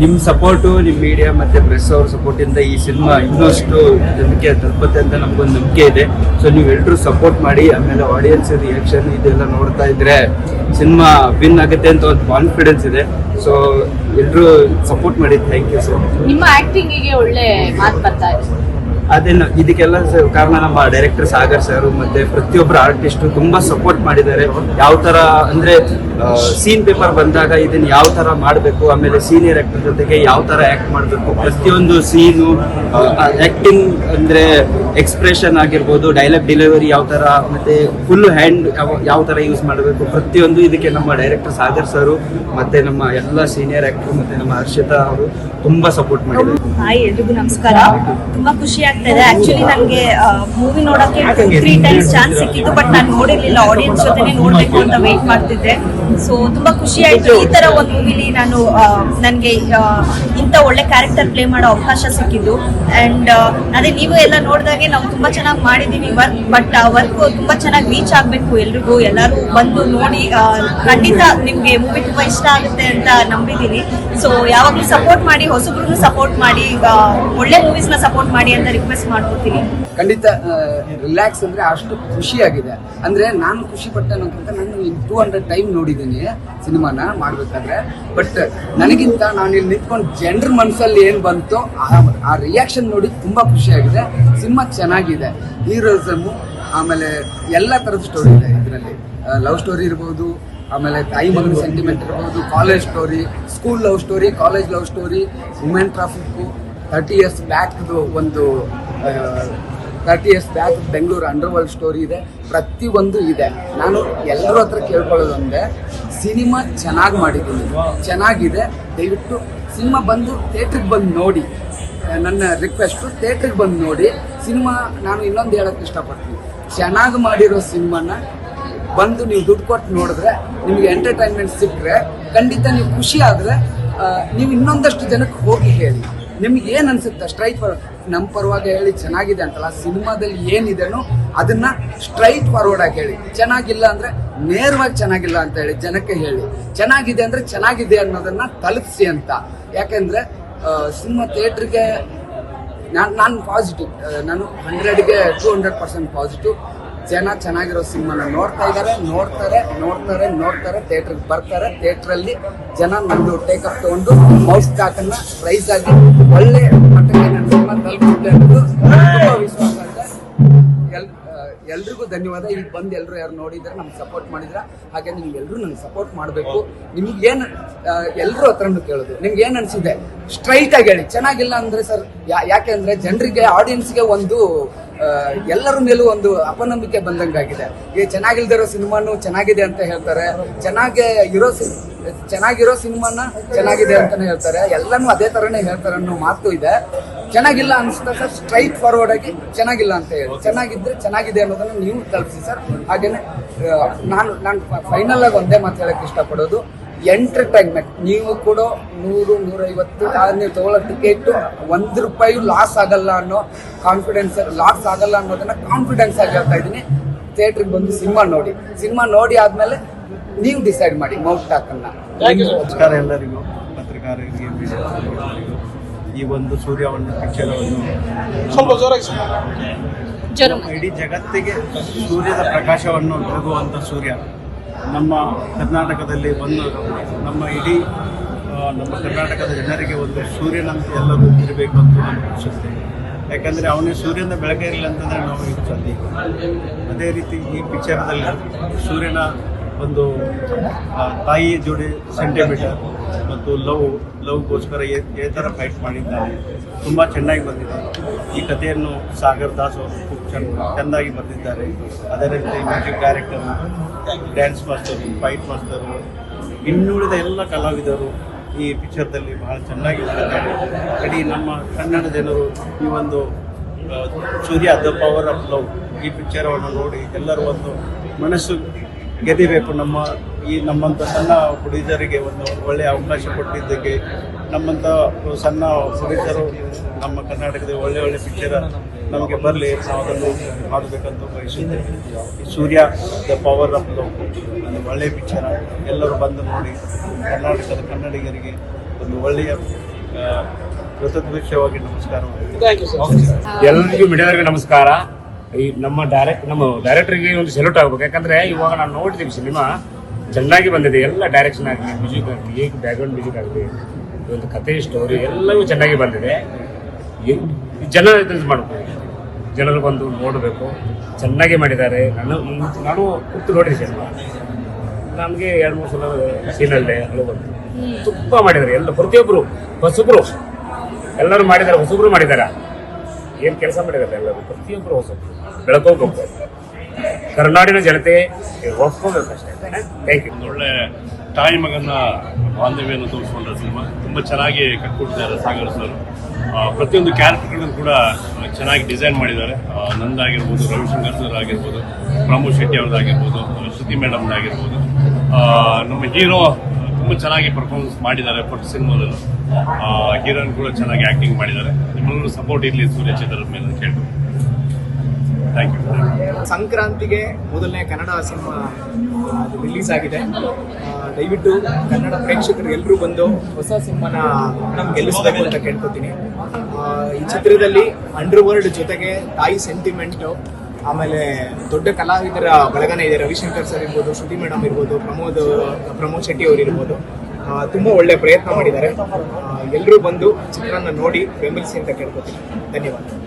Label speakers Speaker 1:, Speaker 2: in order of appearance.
Speaker 1: ನಿಮ್ಮ ಸಪೋರ್ಟು ನಿಮ್ಮ ಮೀಡಿಯಾ ಮತ್ತೆ ಪ್ರೆಸ್ ಅವ್ರ ಸಪೋರ್ಟಿಂದ ಈ ಸಿನಿಮಾ ಇನ್ನಷ್ಟು ನಂಬಿಕೆ ತಲುಪುತ್ತೆ ಅಂತ ನಮ್ಗೊಂದು ನಂಬಿಕೆ ಇದೆ. ಸೊ ನೀವೆಲ್ಲರೂ ಸಪೋರ್ಟ್ ಮಾಡಿ, ಆಮೇಲೆ ಆಡಿಯನ್ಸ್ ರಿಯಾಕ್ಷನ್ ಇದೆಲ್ಲ ನೋಡ್ತಾ ಇದ್ರೆ ಸಿನಿಮಾ ವಿನ್ ಆಗುತ್ತೆ ಅಂತ ಒಂದು ಕಾನ್ಫಿಡೆನ್ಸ್ ಇದೆ. ಸೊ ಎಲ್ಲರೂ ಸಪೋರ್ಟ್ ಮಾಡಿ. ಥ್ಯಾಂಕ್ ಯು ಸರ್
Speaker 2: ನಿಮ್ಮ ಆಕ್ಟಿಂಗಿಗೆ ಒಳ್ಳೆ ಮಾತು ಬರ್ತಾ ಇದೆ.
Speaker 1: ಅದೇನು, ಇದಕ್ಕೆಲ್ಲ ಕಾರಣ ನಮ್ಮ ಡೈರೆಕ್ಟರ್ ಸಾಗರ್ ಸರ್ ಮತ್ತೆ ಪ್ರತಿಯೊಬ್ಬರ ಆರ್ಟಿಸ್ಟ್ ತುಂಬಾ ಸಪೋರ್ಟ್ ಮಾಡಿದ್ದಾರೆ. ಯಾವ ತರ ಅಂದ್ರೆ ಸೀನ್ ಪೇಪರ್ ಬಂದಾಗ ಇದನ್ನ ಯಾವ ತರ ಮಾಡಬೇಕು, ಆಮೇಲೆ ಸೀನಿಯರ್ ಆಕ್ಟರ್ ಜೊತೆಗೆ ಯಾವ ತರ ಆಕ್ಟ್ ಮಾಡಬೇಕು, ಪ್ರತಿಯೊಂದು ಸೀನು ಆಕ್ಟಿಂಗ್ ಅಂದ್ರೆ ಎಕ್ಸ್ಪ್ರೆಷನ್ ಆಗಿರ್ಬೋದು ಡೈಲಾಗ್ ಡೆಲಿವರಿ ಯಾವ ತರ, ಮತ್ತೆ ಫುಲ್ ಹ್ಯಾಂಡ್ ಯಾವ ತರ ಯೂಸ್ ಮಾಡಬೇಕು, ಪ್ರತಿಯೊಂದು ಇದಕ್ಕೆ ನಮ್ಮ ಡೈರೆಕ್ಟರ್ ಸಾಗರ್ ಸರ್ ಮತ್ತೆ ನಮ್ಮ ಎಲ್ಲ ಸೀನಿಯರ್ ಆಕ್ಟರ್ ಮತ್ತೆ ನಮ್ಮ ಹರ್ಷಿತಾ ಅವರು ತುಂಬಾ ಸಪೋರ್ಟ್ ಮಾಡಿದ್ದಾರೆ.
Speaker 3: ಹಾಯ್ ಎಲ್ರಿಗೂ ನಮಸ್ಕಾರ. ತುಂಬಾ ಖುಷಿ ಆಗ್ತಾ ಇದೆ. ಆಕ್ಚುಲಿ ನನಗೆ ಮೂವಿ ನೋಡಕ್ಕೆ ತ್ರೀ ಟೈಮ್ಸ್ ಚಾನ್ಸ್ ಸಿಕ್ಕಿತ್ತು ಬಟ್ ನಾನು ನೋಡಿರ್ಲಿಲ್ಲ. ಆಡಿಯನ್ಸ್ ಜೊತೆ ನೋಡಬೇಕು ಅಂತ ವೆಯ್ಟ್ ಮಾಡ್ತಿದ್ದೆ. ಸೊ ತುಂಬಾ ಖುಷಿ ಆಯ್ತು. ಈ ತರ ಒಂದು ಮೂವಿಲಿ ನಾನು ನನಗೆ ಇಂಥ ಒಳ್ಳೆ ಕ್ಯಾರೆಕ್ಟರ್ ಪ್ಲೇ ಮಾಡೋ ಅವಕಾಶ ಸಿಕ್ಕಿದ್ದು. ಅಂಡ್ ಅದೇ ನೀವು ಎಲ್ಲ ನೋಡಿದಾಗೆ ನಾವು ತುಂಬಾ ಚೆನ್ನಾಗಿ ಮಾಡಿದೀವಿ ವರ್ಕ್ ಬಟ್ ಆ ವರ್ಕ್ ತುಂಬಾ ಚೆನ್ನಾಗಿ ರೀಚ್ ಆಗ್ಬೇಕು ಎಲ್ರಿಗೂ. ಎಲ್ಲರೂ ಬಂದು ನೋಡಿ ಖಂಡಿತ ನಿಮ್ಗೆ ಮೂವಿ ತುಂಬಾ ಇಷ್ಟ ಆಗುತ್ತೆ ಅಂತ ನಂಬಿದೀನಿ. ಸೊ ಯಾವಾಗಲೂ ಸಪೋರ್ಟ್ ಮಾಡಿ ಹೊಸಬ್ರು ಸಪೋರ್ಟ್ ಮಾಡಿ ಒಳ್ಳೆ ಮೂವೀಸ್ನ ಸಪೋರ್ಟ್ ಮಾಡಿ ಅಂತ ರಿಕ್ವೆಸ್ಟ್ ಮಾಡ್ಕೊತೀನಿ.
Speaker 4: ಖಂಡಿತ ರಿಲ್ಯಾಕ್ಸ್ ಅಂದ್ರೆ ಅಷ್ಟು ಖುಷಿಯಾಗಿದೆ. ಅಂದ್ರೆ ನಾನು ಖುಷಿ ಪಟ್ಟೆ ಅನ್ನೋಕ್ಕಿಂತ ನಾನು ಟೂ ಹಂಡ್ರೆಡ್ ಟೈಮ್ ನೋಡಿದ್ದೀನಿ ಸಿನಿಮಾನ ಮಾಡ್ಬೇಕಾದ್ರೆ. ಬಟ್ ನನಗಿಂತ ನಾನು ಇಲ್ಲಿ ನಿಂತ್ಕೊಂಡು ಜನರ ಮನಸ್ಸಲ್ಲಿ ಏನು ಬಂತು ಆ- ರಿಯಾಕ್ಷನ್ ನೋಡಿ ತುಂಬಾ ಖುಷಿಯಾಗಿದೆ. ಸಿನಿಮಾ ಚೆನ್ನಾಗಿದೆ. ಹೀರೋಸಮು ಆಮೇಲೆ ಎಲ್ಲ ಥರದ ಸ್ಟೋರಿ ಇದೆ ಇದರಲ್ಲಿ. ಲವ್ ಸ್ಟೋರಿ ಇರ್ಬೋದು, ಆಮೇಲೆ ತಾಯಿ ಮಗನ ಸೆಂಟಿಮೆಂಟ್ ಇರ್ಬೋದು college story school love story college love story women traffic thirty years ಬ್ಯಾಕ್ದು ಒಂದು thirty years back Bengaluru underworld story ಇದೆ. ಪ್ರತಿಯೊಂದು ಇದೆ. ನಾನು ಎಲ್ಲರ ಹತ್ರ ಕೇಳ್ಕೊಳ್ಳೋದಂದ್ರೆ ಸಿನಿಮಾ ಚೆನ್ನಾಗಿ ಮಾಡಿದ್ದೀನಿ. ಚೆನ್ನಾಗಿದೆ. ದಯವಿಟ್ಟು ಸಿನಿಮಾ ಬಂದು ಥಿಯೇಟ್ರಿಗೆ ಬಂದು ನೋಡಿ. ನನ್ನ ರಿಕ್ವೆಸ್ಟು ಥಿಯೇಟ್ರಿಗೆ ಬಂದು ನೋಡಿ. ಸಿನಿಮಾ ನಾನು ಇನ್ನೊಂದು ಹೇಳೋಕ್ಕೆ ಇಷ್ಟಪಡ್ತೀನಿ. ಚೆನ್ನಾಗಿ ಮಾಡಿರೋ ಸಿನಿಮಾನ ಬಂದು ನೀವು ದುಡ್ಡು ಕೊಟ್ಟು ನೋಡಿದ್ರೆ, ನಿಮಗೆ ಎಂಟರ್ಟೈನ್ಮೆಂಟ್ ಸಿಕ್ಕರೆ, ಖಂಡಿತ ನೀವು ಖುಷಿ ಆದರೆ ನೀವು ಇನ್ನೊಂದಷ್ಟು ಜನಕ್ಕೆ ಹೋಗಿ ಹೇಳಿ. ನಿಮ್ಗೆ ಏನು ಅನ್ಸುತ್ತೆ? ಸ್ಟ್ರೈಟ್ ಫಾರ್ವರ್ಡ್ ನಮ್ಮ ಪರವಾಗಿ ಹೇಳಿ ಚೆನ್ನಾಗಿದೆ ಅಂತಲ್ಲ, ಸಿನಿಮಾದಲ್ಲಿ ಏನಿದೆನೋ ಅದನ್ನ ಸ್ಟ್ರೈಟ್ ಫಾರ್ವರ್ಡ್ ಆಗಿ ಹೇಳಿ. ಚೆನ್ನಾಗಿಲ್ಲ ಅಂದ್ರೆ ನೇರವಾಗಿ ಚೆನ್ನಾಗಿಲ್ಲ ಅಂತ ಹೇಳಿ ಜನಕ್ಕೆ ಹೇಳಿ. ಚೆನ್ನಾಗಿದೆ ಅಂದ್ರೆ ಚೆನ್ನಾಗಿದೆ ಅನ್ನೋದನ್ನ ತಲುಪಿಸಿ ಅಂತ. ಯಾಕೆಂದ್ರೆ ಸಿನಿಮಾ ಥಿಯೇಟ್ರಿಗೆ ನಾನು ನಾನು ಪಾಸಿಟಿವ್ ನಾನು ಹಂಡ್ರೆಡ್ಗೆ ಟೂ ಹಂಡ್ರೆಡ್ ಪರ್ಸೆಂಟ್ ಪಾಸಿಟಿವ್ ಜನ ಚೆನ್ನಾಗಿರೋ ಸಿನಿಮಾನ ನೋಡ್ತಾ ಇದ್ದಾರೆ, ನೋಡ್ತಾರೆ ನೋಡ್ತಾರೆ ನೋಡ್ತಾರೆ, ಥಿಯೇಟ್ರಿಗೆ ಬರ್ತಾರೆ. ಥಿಯೇಟ್ರಲ್ಲಿ ಜನ ನಂದು ಟೇಕಪ್ ತಗೊಂಡು ಮೌಸ್ ಟಾಕನ್ನ ಪ್ರೈಸ್ ಆಗಿ ಒಳ್ಳೆ ಮಟ್ಟಕ್ಕೆ ನನ್ನ ಸಿನಿಮಾ ತಲುಪುತ್ತೆ ಅನ್ನೋದು ಎಲ್ರಿಗೂ ಧನ್ಯವಾದ. ಇಲ್ಲಿ ಬಂದು ಎಲ್ಲರೂ ಯಾರು ನೋಡಿದ್ರೆ ನಮ್ಗೆ ಸಪೋರ್ಟ್ ಮಾಡಿದ್ರ, ಹಾಗೆ ನೀವು ಎಲ್ಲರೂ ನಂಗೆ ಸಪೋರ್ಟ್ ಮಾಡಬೇಕು. ನಿಮ್ಗೆ ಏನು ಎಲ್ಲರೂ ಹತ್ರನೂ ಕೇಳೋದು. ನಿಮ್ಗೆ ಏನು ಅನಿಸಿದೆ? ಸ್ಟ್ರೈಟ್ ಆಗಿ ಹೇಳಿ. ಚೆನ್ನಾಗಿಲ್ಲ ಅಂದ್ರೆ ಸರ್ ಯಾಕೆ ಅಂದ್ರೆ ಜನರಿಗೆ ಆಡಿಯನ್ಸ್ಗೆ ಒಂದು ಎಲ್ಲರ ಮೇಲೂ ಒಂದು ಅಪನಂಬಿಕೆ ಬಂದಂಗಾಗಿದೆ. ಈ ಚೆನ್ನಾಗಿಲ್ದಿರೋ ಸಿನಿಮಾನು ಚೆನ್ನಾಗಿದೆ ಅಂತ ಹೇಳ್ತಾರೆ. ಚೆನ್ನಾಗಿ ಇರೋ ಚೆನ್ನಾಗಿರೋ ಸಿನಿಮಾನ ಚೆನ್ನಾಗಿದೆ ಅಂತಾನೆ ಹೇಳ್ತಾರೆ. ಎಲ್ಲನೂ ಅದೇ ತರನೇ ಹೇಳ್ತಾರೆ ಅನ್ನೋ ಮಾತು ಇದೆ. ಚೆನ್ನಾಗಿಲ್ಲ ಅನಿಸ್ತಾ ಸರ್. ಸ್ಟ್ರೈಟ್ ಫಾರ್ವರ್ಡ್ ಆಗಿ ಚೆನ್ನಾಗಿಲ್ಲ ಅಂತ ಹೇಳಿ. ಚೆನ್ನಾಗಿದ್ರೆ ಚೆನ್ನಾಗಿದೆ ಅನ್ನೋದನ್ನ ನೀವು ತಲುಪಿಸಿ ಸರ್. ಹಾಗೇನೆ ನಾನು ನಾನು ಫೈನಲ್ ಆಗಿ ಒಂದೇ ಮಾತು ಹೇಳಕ್ ಇಷ್ಟಪಡೋದು. ಎಂಟರ್ಟೈನ್ಮೆಂಟ್ ನೀವು ಕೂಡ ನೂರು ನೂರೈವತ್ತು ನೀವು ತಗೊಳ್ಳೋ ಟಿಕೆಟ್ ಒಂದು ರೂಪಾಯಿ ಲಾಸ್ ಆಗಲ್ಲ ಅನ್ನೋ ಕಾನ್ಫಿಡೆನ್ಸ್ ಲಾಸ್ ಆಗಲ್ಲ ಅನ್ನೋದನ್ನ ಕಾನ್ಫಿಡೆನ್ಸ್ ಆಗಿ ಹೇಳ್ತಾ ಇದ್ದೀನಿ. ಥಿಯೇಟ್ರಿಗೆ ಬಂದು ಸಿನಿಮಾ ನೋಡಿ. ಸಿನಿಮಾ ನೋಡಿ ಆದ್ಮೇಲೆ ನೀವು ಡಿಸೈಡ್ ಮಾಡಿ ಮೌಟ್ ಟಾಕನ್ನ
Speaker 1: ನಮಸ್ಕಾರ ಎಲ್ಲರಿಗೂ ಪತ್ರಕಾರರಿಗೆ ಎಲ್ಲರಿಗೂ ಈ ಒಂದು ಸೂರ್ಯವನ್ನು ಪಿಕ್ಚರವನ್ನು ನಮ್ಮ ಇಡೀ ಜಗತ್ತಿಗೆ ಸೂರ್ಯದ ಪ್ರಕಾಶವನ್ನು ಬೆಳಗುವಂಥ ಸೂರ್ಯ. ನಮ್ಮ ಕರ್ನಾಟಕದಲ್ಲಿ ಬಂದು ನಮ್ಮ ಇಡೀ ನಮ್ಮ ಕರ್ನಾಟಕದ ಜನರಿಗೆ ಒಂದು ಸೂರ್ಯನಂತೆ ಎಲ್ಲರೂ ಇರಬೇಕು ಅಂತ ನಾನು ಅನಿಸುತ್ತೆ. ಯಾಕಂದರೆ ಅವನೇ ಸೂರ್ಯನ ಬೆಳಗ್ಗೆ ಇರಲಿಲ್ಲ ಅಂತಂದರೆ ನಾವು ಇರ್ತದೆ ಅದೇ ರೀತಿ ಈ ಪಿಕ್ಚರ್ದಲ್ಲಿ ಸೂರ್ಯನ ಒಂದು ತಾಯಿಯ ಜೋಡಿ ಸೆಂಟಿಮೀಟರ್ ಮತ್ತು ಲವ್, ಲವ್ಗೋಸ್ಕರ ಏ ಥರ ಫೈಟ್ ಮಾಡಿದ್ದಾರೆ. ತುಂಬ ಚೆನ್ನಾಗಿ ಬಂದಿದೆ. ಈ ಕಥೆಯನ್ನು ಸಾಗರ್ ದಾಸ್ ಅವರು ಚೆನ್ನ ಚೆಂದಾಗಿ ಬರೆದಿದ್ದಾರೆ. ಅದೇ ರೀತಿ music director dance master fight master ಇನ್ನುಳಿದ ಎಲ್ಲ ಕಲಾವಿದರು ಈ ಪಿಕ್ಚರ್ದಲ್ಲಿ ಬಹಳ ಚೆನ್ನಾಗಿ ಮಾಡಿದ್ದಾರೆ ಇಡೀ ನಮ್ಮ ಕನ್ನಡ ಜನರು ಈ ಒಂದು Surya the power of love ಈ ಪಿಕ್ಚರವನ್ನು ನೋಡಿ ಎಲ್ಲರೂ ಒಂದು ಮನಸ್ಸು ಗೆದಿಬೇಕು. ನಮ್ಮ ಈ ನಮ್ಮಂಥ ಸಣ್ಣ ಹುಡುಗರಿಗೆ ಒಂದು ಒಳ್ಳೆಯ ಅವಕಾಶ ಕೊಟ್ಟಿದ್ದಕ್ಕೆ ನಮ್ಮಂಥ ಸಣ್ಣ ಹುಡುಗರು ನಮ್ಮ ಕರ್ನಾಟಕದ ಒಳ್ಳೆ ಒಳ್ಳೆ ಪಿಕ್ಚರ್ ನಮಗೆ ಬರಲಿ. ನಾವು ಅದನ್ನು ಮಾಡಬೇಕಂತ ಬಯಸಿದ್ದೇವೆ ಈ Surya the power of love ಒಂದು ಒಳ್ಳೆಯ ಪಿಕ್ಚರ ಎಲ್ಲರೂ ಬಂದು ನೋಡಿ ಕರ್ನಾಟಕದ ಕನ್ನಡಿಗರಿಗೆ ಒಂದು ಒಳ್ಳೆಯ ಕೃತದ ಕೃತಜ್ಞವಾಗಿ ನಮಸ್ಕಾರ
Speaker 5: ಎಲ್ಲರಿಗೂ ಮೀಡಿಯಾದವರಿಗೆ ನಮಸ್ಕಾರ. ಈ ನಮ್ಮ ಡೈರೆಕ್ಟ್ ನಮ್ಮ ಡೈರೆಕ್ಟ್ರಿಗೆ ಒಂದು ಸೆಲ್ಯೂಟ್ ಆಗ್ಬೇಕು. ಯಾಕಂದ್ರೆ ಇವಾಗ ನಾನು ನೋಡಿದ್ದೀವಿ ಸಿನಿಮಾ ಚೆನ್ನಾಗಿ ಬಂದಿದೆ. ಎಲ್ಲ ಡೈರೆಕ್ಷನ್ ಆಗಲಿ ಮ್ಯೂಸಿಕ್ ಆಗಲಿ ಹೇಗೆ ಬ್ಯಾಕ್ಗ್ರೌಂಡ್ ಮ್ಯೂಸಿಕ್ ಆಗಲಿ ಒಂದು ಕತೆ ಸ್ಟೋರಿ ಎಲ್ಲವೂ ಚೆನ್ನಾಗಿ ಬಂದಿದೆ. ಜನ ಇದು ಮಾಡಬೇಕು ಜನರು ಬಂದು ನೋಡಬೇಕು. ಚೆನ್ನಾಗಿ ಮಾಡಿದ್ದಾರೆ. ನಾನು ನಾನು ಕೂತು ನೋಡಿದೆ ಸಿನಿಮಾ. ನಮಗೆ ಎರಡು ಮೂರು ಸಲ ಸೀನಲ್ಲೇ ಅಳು ಬಂತು. ತುಂಬ ಮಾಡಿದ್ದಾರೆ. ಎಲ್ಲ ಪ್ರತಿಯೊಬ್ಬರು ಹೊಸಬ್ರು. ಎಲ್ಲರೂ ಮಾಡಿದ್ದಾರೆ ಹೊಸಬ್ರು ಮಾಡಿದ್ದಾರೆ? ಏನು ಕೆಲಸ ಮಾಡಿದ್ದಾರೆ ಎಲ್ಲರೂ? ಪ್ರತಿಯೊಬ್ಬರು ಹೊಸಬ್ರು. ಹೋಗ್ತಾರೆ ಕರ್ನಾಡಿನ ಜನತೆ
Speaker 6: ಒಪ್ಕೋಬೇಕಷ್ಟೇ ಒಳ್ಳೆ ತಾಯಿ ಮಗನ ಬಾಂಧವ್ಯನ ತೋರಿಸ್ಕೊಂಡ್ರ ಸಿನಿಮಾ. ತುಂಬ ಚೆನ್ನಾಗಿ ಕಟ್ಕೊಟ್ಟಿದ್ದಾರೆ ಸಾಗರ್ ಸರ್. ಪ್ರತಿಯೊಂದು ಕ್ಯಾರೆಕ್ಟರ್ಗಳನ್ನು ಕೂಡ ಚೆನ್ನಾಗಿ ಡಿಸೈನ್ ಮಾಡಿದ್ದಾರೆ. ನಂದಾಗಿರ್ಬೋದು, ರವಿಶಂಕರ್ ಸರ್ ಆಗಿರ್ಬೋದು ಪ್ರಮೋದ್ ಶೆಟ್ಟಿ ಅವ್ರದ್ದಾಗಿರ್ಬೋದು, ಶ್ರುತಿ ಮೇಡಮ್ ಆಗಿರ್ಬೋದು ನಮ್ಮ ಹೀರೋ ತುಂಬ ಚೆನ್ನಾಗಿ ಪರ್ಫಾರ್ಮೆನ್ಸ್ ಮಾಡಿದ್ದಾರೆ ಫಸ್ಟ್ ಸಿನಿಮಾದಲ್ಲೂ ಹೀರೋಯಿನ್ ಕೂಡ ಚೆನ್ನಾಗಿ ಆಕ್ಟಿಂಗ್ ಮಾಡಿದ್ದಾರೆ. ನಿಮ್ಮೆಲ್ಲರೂ ಸಪೋರ್ಟ್ ಇರಲಿ ಸೂರ್ಯ ಚಿತ್ರದ ಮೇಲೆ ಕೇಳ್ಬೋದು ಥ್ಯಾಂಕ್ ಯು
Speaker 7: ಸಂಕ್ರಾಂತಿಗೆ ಮೊದಲನೇ ಕನ್ನಡ ಸಿನಿಮಾ ರಿಲೀಸ್ ಆಗಿದೆ. ದಯವಿಟ್ಟು ಕನ್ನಡ ಪ್ರೇಕ್ಷಕರು ಎಲ್ಲರೂ ಬಂದು ಹೊಸ ಸಿನಿಮಾನ ನಮ್ಗೆ ಗೆಲ್ಲಿಸಬೇಕು ಅಂತ ಕೇಳ್ಕೊತೀನಿ. ಈ ಚಿತ್ರದಲ್ಲಿ ಅಂಡರ್ ವರ್ಲ್ಡ್ ಜೊತೆಗೆ ತಾಯಿ ಸೆಂಟಿಮೆಂಟ್ ಆಮೇಲೆ ದೊಡ್ಡ ಕಲಾವಿದರ ಬಳಗನೇ ಇದೆ ರವಿಶಂಕರ್ ಸರ್ ಇರ್ಬೋದು, ಶ್ರುತಿ ಮೇಡಮ್ ಇರ್ಬೋದು, ಪ್ರಮೋದ್ ಪ್ರಮೋದ್ ಶೆಟ್ಟಿ ಅವರು ಇರ್ಬೋದು. ತುಂಬಾ ಒಳ್ಳೆ ಪ್ರಯತ್ನ ಮಾಡಿದ್ದಾರೆ. ಎಲ್ಲರೂ ಬಂದು ಚಿತ್ರನ ನೋಡಿ ಬೆಂಬಲಿಸಿ ಅಂತ ಕೇಳ್ಕೊತೀನಿ. ಧನ್ಯವಾದ.